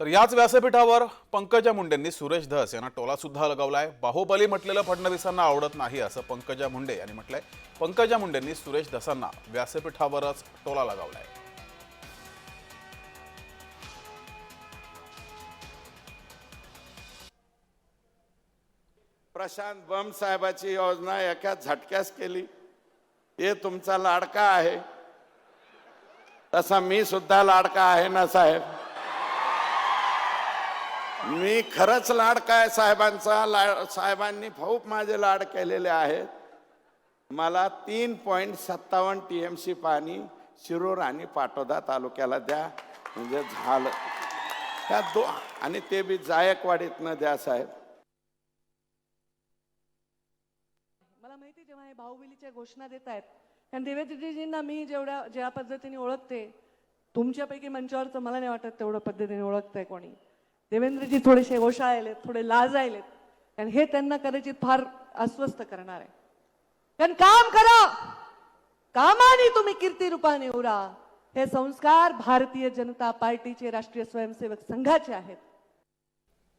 तर याच व्यासपीठावर पंकजा मुंडेंनी सुरेश धस यांना टोला सुद्धा लगावलाय. बाहुबली म्हटलेलं फडणवीसांना आवडत नाही असं पंकजा मुंडे यांनी म्हटलंय. पंकजा मुंडेंनी सुरेश धसांना व्यासपीठावरच टोला लगावलाय. प्रशांत बम साहेबाची योजना एका झटक्यास केली. हे तुमचा लाडका आहे. तसा मी सुद्धा लाडका आहे ना साहेब? मी खरंच लाडका आहे साहेबांचा? लाड साहेबांनी खूप माझे लाड केलेले आहेत. मला तीन पॉईंट सत्तावन्न टी एम सी पाणी शिरूर आणि पाटोदा तालुक्याला द्या. म्हणजे झालं. त्या दो आणि ते बी जायकवाडीतनं द्या साहेब. मला माहिती जेव्हा हे भाऊबिलीच्या घोषणा देत आहेत कारण देवेंद्रजींना मी जेवढ्या ज्या पद्धतीने ओळखते तुमच्यापैकी मंचावरचं मला नाही वाटत तेवढं पद्धतीने ओळखतंय कोणी. देवेंद्रजी थोडेसे ओशाळलेत थोडे लाजायलेत कारण हे त्यांना कदाचित फार अस्वस्थ करणार आहे. कारण काम करा. कामाने तुम्ही कीर्ती रूपाने उरा. हे संस्कार भारतीय जनता पार्टीचे राष्ट्रीय स्वयंसेवक संघाचे आहेत.